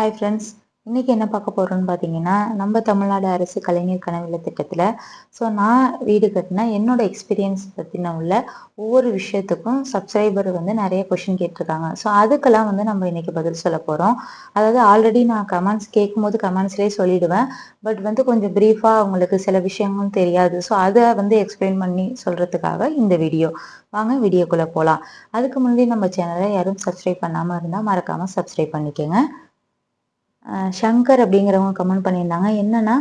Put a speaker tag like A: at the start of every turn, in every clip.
A: Hi friends இன்றைக்கி என்ன பார்க்க போகிறோம்னு பார்த்தீங்கன்னா நம்ம தமிழ்நாடு அரசு கலைஞர் கனவில் திட்டத்தில் ஸோ நான் வீடு கட்டின என்னோட எக்ஸ்பீரியன்ஸ் பற்றின உள்ள ஒவ்வொரு விஷயத்துக்கும் சப்ஸ்கிரைபர் வந்து நிறைய கொஷின் கேட்டிருக்காங்க. ஸோ அதுக்கெல்லாம் வந்து நம்ம இன்றைக்கி பதில் சொல்ல போகிறோம் அதாவது ஆல்ரெடி நான் கமெண்ட்ஸ் கேட்கும்போது கமெண்ட்ஸ்லேயே சொல்லிடுவேன். பட் வந்து கொஞ்சம் ப்ரீஃபாக அவங்களுக்கு சில விஷயங்களும் தெரியாது. ஸோ அதை வந்து எக்ஸ்பிளைன் பண்ணி சொல்கிறதுக்காக இந்த வீடியோ வாங்க வீடியோக்குள்ளே போகலாம் அதுக்கு முன்னாடி நம்ம சேனலை யாரும் சப்ஸ்கிரைப் பண்ணாமல் இருந்தால் மறக்காமல் சப்ஸ்கிரைப் பண்ணிக்கோங்க. சங்கர் அப்படிங்கிறவங்க கமெண்ட் பண்ணியிருந்தாங்க. என்னென்னா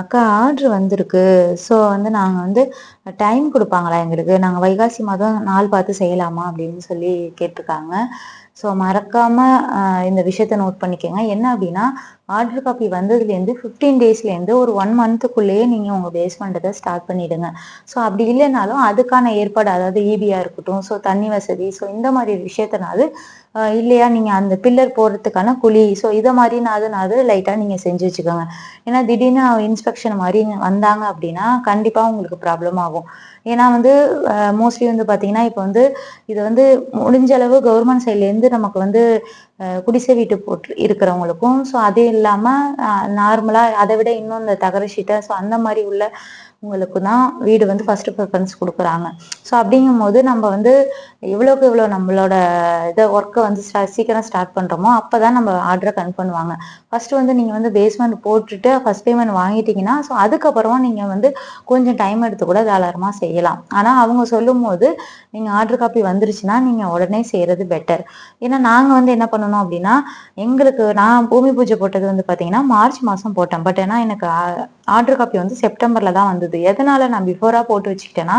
A: அக்கா ஆர்ட்ரு வந்திருக்கு. ஸோ வந்து நாங்கள் வந்து டைம் கொடுப்பாங்களா எங்களுக்கு? நாங்கள் வைகாசி மாதம் நாள் பார்த்து செய்யலாமா அப்படின்னு சொல்லி கேட்டிருக்காங்க. ஸோ மறக்காமல் இந்த விஷயத்த நோட் பண்ணிக்கோங்க. என்ன அப்படின்னா ஆர்டர் காப்பி வந்ததுலேருந்து ஃபிஃப்டீன் டேஸ்லேருந்து ஒரு ஒன் மந்த்துக்குள்ளேயே நீங்கள் உங்கள் பேஸ்மெண்ட்டை ஸ்டார்ட் பண்ணிவிடுங்க ஸோ அப்படி இல்லைனாலும் அதுக்கான ஏற்பாடு அதாவது ஈபியாக இருக்கட்டும் ஸோ தண்ணி வசதி ஸோ இந்த மாதிரி விஷயத்தினாவது இல்லையா நீங்கள் அந்த பில்லர் போடுறதுக்கான குழி ஸோ இதை மாதிரினாதுனாது லைட்டாக நீங்கள் செஞ்சு வச்சுக்கோங்க. ஏன்னா திடீர்னு இன்ஸ்பெக்ஷன் மாதிரி வந்தாங்க அப்படின்னா கண்டிப்பாக உங்களுக்கு ப்ராப்ளம் ஆகும். ஏன்னா வந்து மோஸ்ட்லி வந்து பார்த்தீங்கன்னா இப்போ வந்து இது வந்து முடிஞ்ச அளவு கவர்மெண்ட் சைட்லேருந்து நமக்கு வந்து குடிசை வீட்டு போட்டு இருக்கிறவங்களுக்கும். ஸோ அது இல்லாமல் நார்மலாக அதை விட இன்னும் இந்த தகர ஷீட்டை ஸோ அந்த மாதிரி உள்ள உங்களுக்கு தான் வீடு வந்து ஃபர்ஸ்ட் ப்ரிஃபரன்ஸ் கொடுக்குறாங்க. ஸோ அப்படிங்கும் போது நம்ம வந்து எவ்வளோக்கு எவ்வளோ நம்மளோட இதை ஒர்க்கை வந்து ஸ்டா சீக்கிரம் ஸ்டார்ட் பண்ணுறோமோ அப்போ தான் நம்ம ஆர்டரை கன் பண்ணுவாங்க. ஃபர்ஸ்ட் வந்து நீங்கள் வந்து பேஸ்மெண்ட் போட்டுட்டு ஃபர்ஸ்ட் பேமெண்ட் வாங்கிட்டீங்கன்னா ஸோ அதுக்கப்புறமா நீங்கள் வந்து கொஞ்சம் டைம் எடுத்து கூட தாராளமாக செய்யலாம். ஆனால் அவங்க சொல்லும் போது நீங்கள் ஆர்டர் காப்பி வந்துருச்சுன்னா நீங்கள் உடனே செய்கிறது பெட்டர் ஏன்னா நாங்கள் வந்து என்ன பண்ணணும் அப்படின்னா எங்களுக்கு நான் பூமி பூஜை போட்டது வந்து பார்த்தீங்கன்னா மார்ச் மாதம் போட்டேன். பட் ஏன்னா எனக்கு ஆர்டர் காப்பி வந்து செப்டம்பரில் தான் இருந்தது எதனால நான் பிஃபோராக போட்டு வச்சுக்கிட்டேன்னா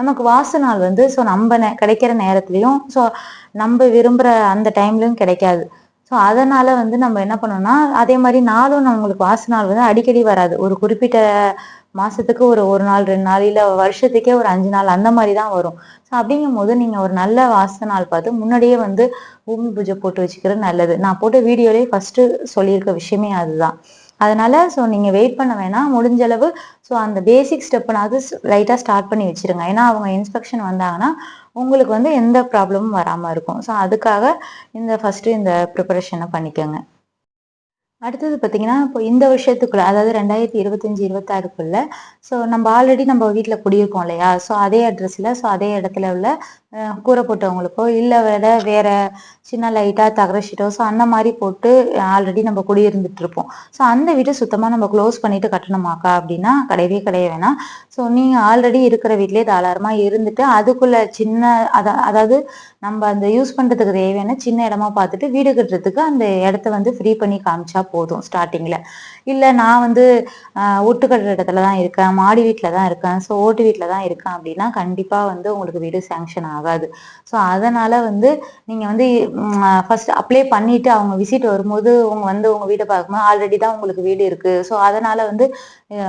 A: நமக்கு வாச நாள் வந்து ஸோ நம்ம கிடைக்கிற நேரத்துலையும் ஸோ நம்ம விரும்புகிற அந்த டைம்லையும் கிடைக்காது. ஸோ அதனால் வந்து நம்ம என்ன பண்ணோம்னா அதே மாதிரி நாளும் நம்மளுக்கு வாச நாள் வந்து அடிக்கடி வராது. ஒரு குறிப்பிட்ட மாதத்துக்கு ஒரு ஒரு நாள் ரெண்டு நாள் இல்லை வருஷத்துக்கே ஒரு அஞ்சு நாள் அந்த மாதிரி தான் வரும். ஸோ அப்படிங்கும் போது நீங்கள் ஒரு நல்ல வாச நாள் பார்த்து முன்னாடியே வந்து பூமி பூஜை போட்டு வச்சுக்கிறது நல்லது. நான் போட்ட வீடியோலேயே ஃபஸ்ட்டு சொல்லியிருக்க விஷயமே அதுதான். அதனால ஸோ நீங்கள் வெயிட் பண்ண வேணாம். முடிஞ்ச அளவு ஸோ அந்த பேசிக் ஸ்டெப்புனாவது லைட்டாக ஸ்டார்ட் பண்ணி வச்சுருங்க. ஏன்னா அவங்க இன்ஸ்பெக்ஷன் வந்தாங்கன்னா உங்களுக்கு வந்து எந்த ப்ராப்ளமும் வராமல் இருக்கும். ஸோ அதுக்காக இந்த ஃபஸ்ட்டு இந்த ப்ரிப்பரேஷனை பண்ணிக்கோங்க. அடுத்தது பார்த்தீங்கன்னா இப்போ இந்த வருஷத்துக்குள்ள அதாவது ரெண்டாயிரத்தி இருபத்தஞ்சி இருபத்தாறுக்குள்ள ஸோ நம்ம ஆல்ரெடி நம்ம வீட்டில் குடியிருக்கோம் இல்லையா? ஸோ அதே அட்ரஸில் ஸோ அதே இடத்துல உள்ள கூரை போட்டவங்களுக்கோ இல்லை வேற வேற சின்ன லைட்டாக தகர ஷீட்டோ ஸோ அந்த மாதிரி போட்டு ஆல்ரெடி நம்ம குடியிருந்துட்டு இருப்போம். ஸோ அந்த வீட்டை சுத்தமாக நம்ம க்ளோஸ் பண்ணிட்டு கட்டணுமாக்கா அப்படின்னா கிடையவே கிடைய வேணாம். ஸோ நீங்கள் ஆல்ரெடி இருக்கிற வீட்லேயே தாராளமாக இருந்துட்டு அதுக்குள்ள சின்ன அதை அதாவது நம்ம அந்த யூஸ் பண்ணுறதுக்கு தேவையான சின்ன இடமா பார்த்துட்டு வீடு கட்டுறதுக்கு அந்த இடத்த வந்து ஃப்ரீ பண்ணி காமிச்சா போதும் ஸ்டார்டிங்கில் இல்லை நான் வந்து ஒட்டு கட்டுற இடத்துல தான் இருக்கேன் மாடி வீட்டில் தான் இருக்கேன் ஸோ ஓட்டு வீட்டில் தான் இருக்கேன் அப்படின்னா கண்டிப்பாக வந்து உங்களுக்கு வீடு சேங்ஷன் ஆகாது. ஸோ அதனால் வந்து நீங்கள் வந்து ஃபர்ஸ்ட் அப்ளை பண்ணிவிட்டு அவங்க விசிட் வரும்போது அவங்க வந்து உங்கள் வீட்டை பார்க்கும்போது ஆல்ரெடி தான் உங்களுக்கு வீடு இருக்குது ஸோ அதனால் வந்து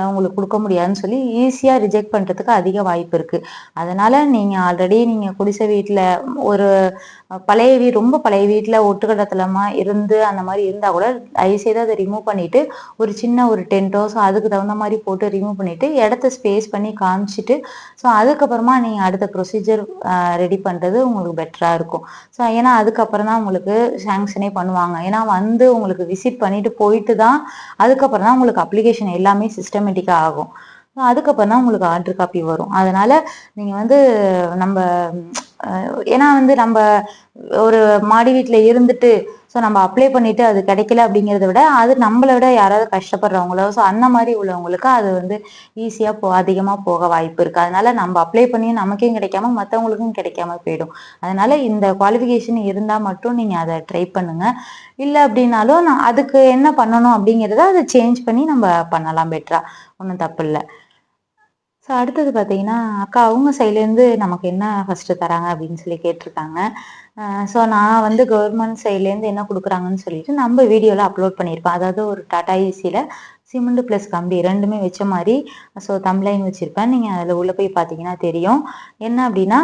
A: உங்களுக்கு கொடுக்க முடியாதுன்னு சொல்லி ஈஸியாக ரிஜெக்ட் பண்ணுறதுக்கு அதிக வாய்ப்பு இருக்குது அதனால் நீங்கள் ஆல்ரெடி நீங்கள் குடிசை வீட்டில் ஒரு பழைய வீ ரொம்ப பழைய வீட்டில் ஒட்டுக்கட்டத்தலமாக இருந்து அந்த மாதிரி இருந்தால் கூட தயவுசெய்து அதை ரிமூவ் பண்ணிவிட்டு ஒரு சின்ன ஒரு டென்ட்டோ ஸோ அதுக்கு தகுந்த மாதிரி போட்டு ரிமூவ் பண்ணிவிட்டு இடத்த ஸ்பேஸ் பண்ணி காமிச்சிட்டு ஸோ அதுக்கப்புறமா நீங்கள் அடுத்த ப்ரொசீஜர் ரெடி பண்ணுறது உங்களுக்கு பெட்டராக இருக்கும். ஸோ ஏன்னா அதுக்கப்புறம் தான் உங்களுக்கு சேங்ஷனே பண்ணுவாங்க. ஏன்னா வந்து உங்களுக்கு விசிட் பண்ணிட்டு போயிட்டு தான் அதுக்கப்புறம் தான் உங்களுக்கு அப்ளிகேஷன் எல்லாமே சிஸ்டமேட்டிக்காக ஆகும். அதுக்கப்புறம் தான் உங்களுக்கு ஆர்டர் காப்பி வரும். அதனால நீங்கள் வந்து நம்ம ஏன்னா வந்து நம்ம ஒரு மாடி வீட்டில் இருந்துட்டு ஸோ நம்ம அப்ளை பண்ணிட்டு அது கிடைக்கல அப்படிங்கிறத விட அது நம்மளை விட யாராவது கஷ்டப்படுறவங்களோ ஸோ அந்த மாதிரி உள்ளவங்களுக்கு அது வந்து ஈஸியாக போ அதிகமாக போக வாய்ப்பு இருக்குது அதனால நம்ம அப்ளை பண்ணி நமக்கும் கிடைக்காம மற்றவங்களுக்கும் கிடைக்காம போயிடும். அதனால இந்த குவாலிஃபிகேஷன் இருந்தால் மட்டும் நீங்கள் அதை ட்ரை பண்ணுங்க. இல்லை அப்படின்னாலும் நான் அதுக்கு என்ன பண்ணணும் அப்படிங்கிறத அதை சேஞ்ச் பண்ணி நம்ம பண்ணலாம் பெட்டரா ஒன்றும் தப்பு இல்லை. ஸோ அடுத்தது பார்த்தீங்கன்னா அக்கா அவங்க சைட்லேருந்து நமக்கு என்ன ஃபஸ்ட்டு தராங்க அப்படின்னு சொல்லி கேட்டிருக்காங்க. ஸோ நான் வந்து கவர்மெண்ட் சைட்லேருந்து என்ன கொடுக்குறாங்கன்னு சொல்லிட்டு நம்ம வீடியோவில் அப்லோட் பண்ணியிருப்பேன் அதாவது ஒரு டாடா ஏசியில் சிமெண்ட் ப்ளஸ் கம்பி ரெண்டுமே வச்ச மாதிரி ஸோ தம்லைன் வச்சுருப்பேன். நீங்கள் அதில் உள்ளே போய் பார்த்தீங்கன்னா தெரியும். என்ன அப்படின்னா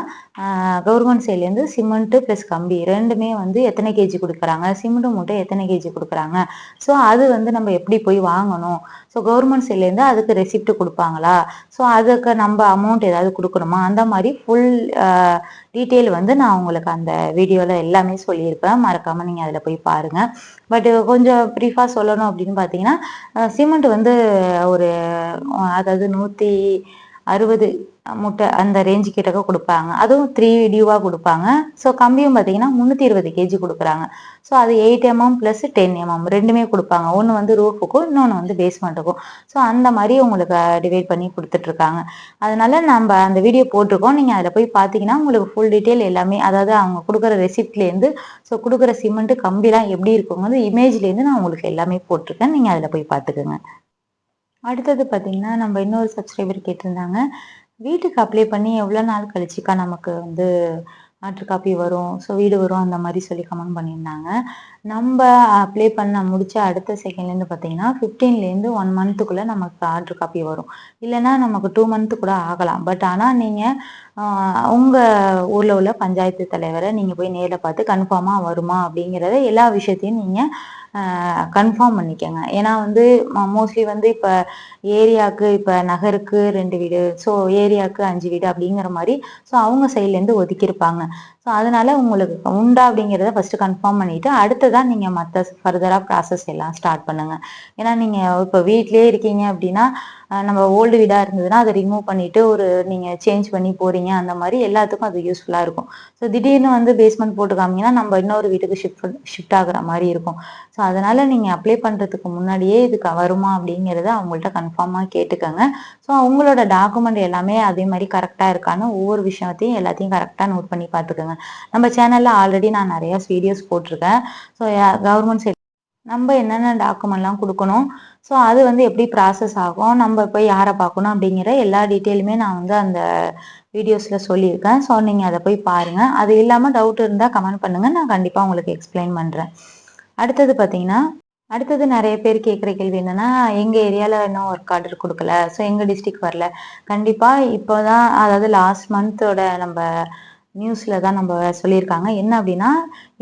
A: கவர்மெண்ட் சைட்லேருந்து சிமெண்ட்டு ப்ளஸ் கம்பி ரெண்டுமே வந்து எத்தனை கேஜி கொடுக்குறாங்க? சிமெண்ட்டு மூட்டை எத்தனை கேஜி கொடுக்குறாங்க? ஸோ அது வந்து நம்ம எப்படி போய் வாங்கணும்? ஸோ கவர்மெண்ட் சைட்லேருந்து அதுக்கு ரெசிப்ட் கொடுப்பாங்களா? ஸோ அதுக்கு நம்ம அமௌண்ட் ஏதாவது கொடுக்கணுமா? அந்த மாதிரி ஃபுல் டீட்டெயில் வந்து நான் உங்களுக்கு அந்த வீடியோவில் எல்லாமே சொல்லியிருப்பேன். மறக்காமல் நீங்கள் அதில் போய் பாருங்கள் பட் கொஞ்சம் ப்ரீஃபாக சொல்லணும் அப்படின்னு பார்த்தீங்கன்னா சிமெண்ட் வந்து ஒரு அதாவது நூற்றி அறுபது முட்டை அந்த ரேஞ்சு கிட்டக்க கொடுப்பாங்க. அதுவும் த்ரீ டியூவாக கொடுப்பாங்க. ஸோ கம்பியும் பார்த்தீங்கன்னா முந்நூற்றி இருபது கேஜி கொடுக்குறாங்க. ஸோ அது eight MM plus ten MM ரெண்டுமே கொடுப்பாங்க. ஒன்று வந்து ரூஃபுக்கும் இன்னொன்று வந்து பேஸ்மெண்ட்டுக்கும் ஸோ அந்த மாதிரி உங்களுக்கு டிவைட் பண்ணி கொடுத்துட்ருக்காங்க. அதனால நம்ம அந்த வீடியோ போட்டிருக்கோம். நீங்கள் அதில் போய் பார்த்தீங்கன்னா உங்களுக்கு ஃபுல் டீட்டெயில் எல்லாமே அதாவது அவங்க கொடுக்குற ரெசிப்ட்லேருந்து ஸோ கொடுக்குற சிமெண்ட்டு கம்பிலாம் எப்படி இருக்குங்கிறது இமேஜ்லேருந்து நான் உங்களுக்கு எல்லாமே போட்டிருக்கேன். நீங்கள் அதில் போய் பார்த்துக்கோங்க அடுத்தது பார்த்தீங்கன்னா நம்ம இன்னொரு சப்ஸ்கிரைபர் கேட்டிருந்தாங்க. வீட்டுக்கு அப்ளை பண்ணி எவ்வளோ நாள் கழிச்சுக்கா நமக்கு வந்து ஆர்டர் காப்பி வரும்? ஸோ வீடு வரும் அந்த மாதிரி சொல்லி கமெண்ட் பண்ணியிருந்தாங்க. நம்ம அப்ளை பண்ண முடிச்ச அடுத்த செகண்ட்லேருந்து பார்த்தீங்கன்னா ஃபிஃப்டீன்லேருந்து ஒன் மந்த்துக்குள்ளே நமக்கு ஆர்டர் காப்பி வரும். இல்லைன்னா நமக்கு டூ மந்த்து கூட ஆகலாம். பட் ஆனால் நீங்கள் உங்கள் ஊரில் உள்ள பஞ்சாயத்து தலைவரை நீங்கள் போய் நேரில் பார்த்து கன்ஃபார்மாக வருமா அப்படிங்கிறத எல்லா விஷயத்தையும் நீங்கள் கன்ஃபார்ம் பண்ணிக்கோங்க. ஏன்னா வந்து மோஸ்ட்லி வந்து இப்போ ஏரியாவுக்கு இப்போ நகருக்கு ரெண்டு வீடு ஸோ ஏரியாவுக்கு அஞ்சு வீடு அப்படிங்கிற மாதிரி ஸோ அவங்க சைட்லேருந்து ஒதுக்கியிருப்பாங்க. ஸோ அதனால உங்களுக்கு உண்டா அப்படிங்கிறத ஃபஸ்ட்டு கன்ஃபார்ம் பண்ணிவிட்டு அடுத்ததான் நீங்கள் மற்ற ஃபர்தராக ப்ராசஸ் எல்லாம் ஸ்டார்ட் பண்ணுங்கள் ஏன்னா நீங்கள் இப்போ வீட்லேயே இருக்கீங்க அப்படின்னா நம்ம ஓல்டு வீடாக இருந்ததுன்னா அதை ரிமூவ் பண்ணிவிட்டு ஒரு நீங்கள் சேஞ்ச் பண்ணி போகிறீங்க அந்த மாதிரி எல்லாத்துக்கும் அது யூஸ்ஃபுல்லாக இருக்கும். ஸோ திடீர்னு வந்து பேஸ்மெண்ட் போட்டு காமிங்கன்னா நம்ம இன்னொரு வீட்டுக்கு ஷிஃப்ட் ஷிஃப்ட் ஆகுற மாதிரி இருக்கும். ஸோ அதனால் நீங்கள் அப்ளை பண்ணுறதுக்கு முன்னாடியே இதுக்கு வருமா அப்படிங்கிறத அவங்கள்ட்ட கன்ஃபார்மாக கேட்டுக்கோங்க. ஸோ அவங்களோட டாக்குமெண்ட் எல்லாமே அதே மாதிரி கரெக்டாக இருக்கான்னு ஒவ்வொரு விஷயத்தையும் எல்லாத்தையும் கரெக்டாக நோட் பண்ணி பார்த்துக்கோங்க. நம்ம சேனலில் ஆல்ரெடி நான் நிறையா வீடியோஸ் போட்டிருக்கேன். ஸோ கவர்மெண்ட் சைட் நம்ம என்னென்ன டாக்குமெண்ட்லாம் கொடுக்கணும்? ஸோ அது வந்து எப்படி ப்ராசஸ் ஆகும்? நம்ம போய் யாரை பார்க்கணும்? அப்படிங்கிற எல்லா டீட்டெயிலுமே நான் வந்து அந்த வீடியோஸில் சொல்லியிருக்கேன். ஸோ நீங்கள் அதை போய் பாருங்கள் அது இல்லாமல் டவுட் இருந்தால் கமெண்ட் பண்ணுங்கள் நான் கண்டிப்பாக உங்களுக்கு எக்ஸ்பிளைன் பண்ணுறேன் அடுத்தது பார்த்தீங்கன்னா அடுத்தது நிறைய பேர் கேட்குற கேள்வி என்னென்னா எங்கள் ஏரியாவில் இன்னும் ஒர்க் ஆர்டர் கொடுக்கல. ஸோ எங்கள் டிஸ்ட்ரிக் வரல. கண்டிப்பாக இப்போ தான் அதாவது லாஸ்ட் மந்த்தோட நம்ம நியூஸில் தான் நம்ம சொல்லியிருக்காங்க. என்ன அப்படின்னா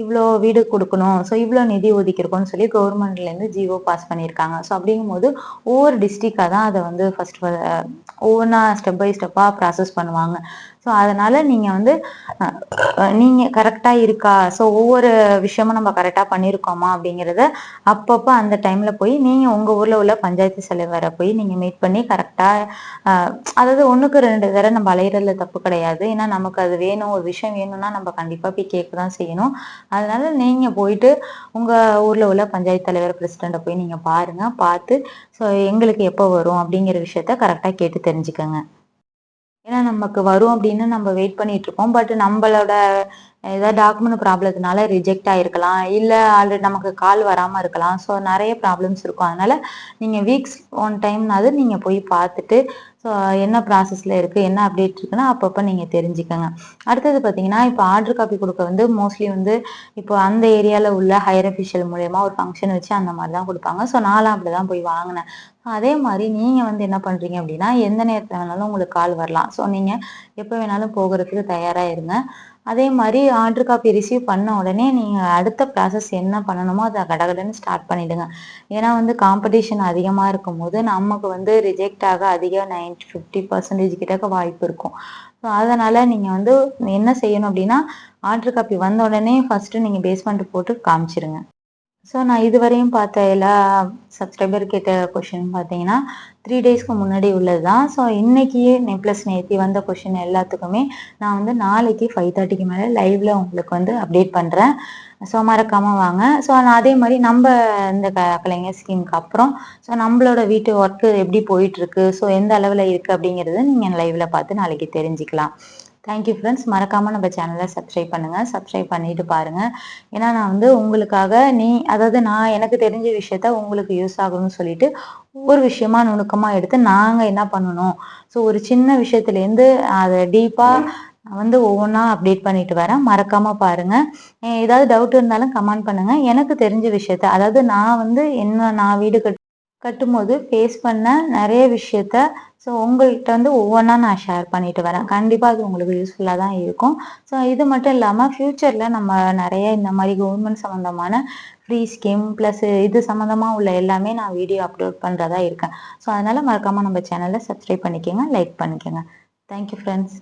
A: இவ்வளோ வீடு கொடுக்கணும் ஸோ இவ்வளோ நிதி ஒதுக்கியிருக்கோம்னு சொல்லி கவர்மெண்ட்லேருந்து ஜிஓ பாஸ் பண்ணியிருக்காங்க. ஸோ அப்படிங்கும்போது ஒவ்வொரு டிஸ்ட்ரிக்டாக தான் அதை வந்து ஃபஸ்ட் ஒவ்வொன்றா ஸ்டெப் பை ஸ்டெப்பாக ப்ராசஸ் பண்ணுவாங்க. ஸோ அதனால் நீங்கள் வந்து நீங்கள் கரெக்டாக இருக்கா? ஸோ ஒவ்வொரு விஷயமும் நம்ம கரெக்டாக பண்ணியிருக்கோமா அப்படிங்கிறத அப்பப்போ அந்த டைமில் போய் நீங்கள் உங்கள் ஊரில் உள்ள பஞ்சாயத்து தலைவரை போய் நீங்கள் மீட் பண்ணி கரெக்டாக அதாவது ஒன்றுக்கு ரெண்டு தடவை நம்ம அலையிறதுல தப்பு கிடையாது. ஏன்னா நமக்கு அது வேணும் ஒரு விஷயம் வேணும்னா நம்ம கண்டிப்பாக போய் கேட்க தான் செய்யணும். அதனால நீங்கள் போயிட்டு உங்கள் ஊரில் உள்ள பஞ்சாயத்து தலைவர் பிரசிடண்ட்டை போய் நீங்கள் பாருங்கள் பார்த்து ஸோ எங்களுக்கு எப்போ வரும் அப்படிங்கிற விஷயத்த கரெக்டாக கேட்டு தெரிஞ்சுக்கோங்க. ஏன்னா நமக்கு வரும் அப்படின்னு நம்ம வெயிட் பண்ணிட்டு இருக்கோம் பட் நம்மளோட ஏதாவது டாக்குமெண்ட் ப்ராப்ளத்தினால ரிஜெக்ட் ஆகிருக்கலாம் இல்லை ஆல்ரெடி நமக்கு கால் வராமல் இருக்கலாம். ஸோ நிறைய ப்ராப்ளம்ஸ் இருக்கும். அதனால் நீங்கள் வீக்ஸ் ஒன் டைம்னாவது நீங்கள் போய் பார்த்துட்டு ஸோ என்ன ப்ராசஸில் இருக்குது என்ன அப்டேட் இருக்குன்னா அப்பப்போ நீங்கள் தெரிஞ்சுக்கோங்க. அடுத்தது பார்த்தீங்கன்னா இப்போ ஆர்டர் காப்பி கொடுக்க வந்து மோஸ்ட்லி வந்து இப்போ அந்த ஏரியாவில் உள்ள ஹையர் அஃபிஷியல் மூலயமா ஒரு ஃபங்க்ஷன் வச்சு அந்த மாதிரி தான் கொடுப்பாங்க. ஸோ நானும் அப்படி தான் போய் வாங்கினேன். அதே மாதிரி நீங்கள் வந்து என்ன பண்ணுறீங்க அப்படின்னா எந்த நேரத்தில் வேணாலும் உங்களுக்கு கால் வரலாம். ஸோ நீங்கள் எப்போ வேணாலும் போகிறதுக்கு தயாராக இருங்க. அதே மாதிரி ஆர்டர் காப்பி ரிசீவ் பண்ண உடனே நீங்கள் அடுத்த ப்ராசஸ் என்ன பண்ணணுமோ அதை கடகடன்னு ஸ்டார்ட் பண்ணிவிடுங்க ஏன்னா வந்து காம்படிஷன் அதிகமாக இருக்கும் போது நமக்கு வந்து ரிஜெக்ட் ஆக அதிக நைன்டி ஃபிஃப்டி பர்சன்டேஜ் கிட்டக்க வாய்ப்பு இருக்கும். ஸோ அதனால் நீங்கள் வந்து என்ன செய்யணும் அப்படின்னா ஆர்டர் காப்பி வந்த உடனே ஃபஸ்ட்டு நீங்கள் பேஸ்மெண்ட் போட்டு காமிச்சிருங்க. ஸோ நான் இதுவரையும் பார்த்த எல்லா சப்ஸ்கிரைபர் கேட்ட கொஷின் பார்த்தீங்கன்னா த்ரீ டேஸ்க்கு முன்னாடி உள்ளது தான் ஸோ இன்னைக்கு ப்ளஸ் நேற்றி வந்த கொஷின் எல்லாத்துக்குமே நான் வந்து நாளைக்கு ஃபைவ் தேர்ட்டிக்கு மேலே லைவ்ல உங்களுக்கு வந்து அப்டேட் பண்ணுறேன் ஸோ மறக்காமல் வாங்க. ஸோ நான் அதே மாதிரி நம்ம இந்த க கலைஞர் ஸ்கீமுக்கு அப்புறம் ஸோ நம்மளோட வீட்டு ஒர்க்கு எப்படி போயிட்டுருக்கு ஸோ எந்த அளவில் இருக்குது அப்படிங்கிறது நீங்கள் லைவ்ல பார்த்து நாளைக்கு தெரிஞ்சுக்கலாம். தேங்க்யூ ஃப்ரெண்ட்ஸ் மறக்காமல் நம்ம சேனலை சப்ஸ்கிரைப் பண்ணுங்கள் சப்ஸ்கிரைப் பண்ணிட்டு பாருங்கள் ஏன்னா நான் வந்து உங்களுக்காக நீ அதாவது நான் எனக்கு தெரிஞ்ச விஷயத்த உங்களுக்கு யூஸ் ஆகணும்னு சொல்லிட்டு ஒவ்வொரு விஷயமா நுணுக்கமாக எடுத்து நாங்கள் என்ன பண்ணணும்? ஸோ ஒரு சின்ன விஷயத்துலேருந்து அதை டீப்பாக வந்து ஒவ்வொன்றா அப்டேட் பண்ணிட்டு வரேன். மறக்காம பாருங்க. ஏதாவது டவுட் இருந்தாலும் கமெண்ட் பண்ணுங்க. எனக்கு தெரிஞ்ச விஷயத்த அதாவது நான் வந்து என்ன நான் வீடு கட்டு கட்டும்போது ஃபேஸ் பண்ண நிறைய விஷயத்த ஸோ உங்கள்கிட்ட வந்து ஒவ்வொன்றா நான் ஷேர் பண்ணிட்டு வரேன். கண்டிப்பாக அது உங்களுக்கு யூஸ்ஃபுல்லாக தான் இருக்கும். ஸோ இது மட்டும் இல்லாமல் ஃப்யூச்சரில் நம்ம நிறைய இந்த மாதிரி கவர்மெண்ட் சம்மந்தமான ஃப்ரீ ஸ்கீம் ப்ளஸ் இது சம்மந்தமாக உள்ள எல்லாமே நான் வீடியோ அப்லோட் பண்ணுறதா இருக்கேன். ஸோ அதனால் மறக்காமல் நம்ம சேனலை சப்ஸ்கிரைப் பண்ணிக்கோங்க லைக் பண்ணிக்கோங்க. Thank you friends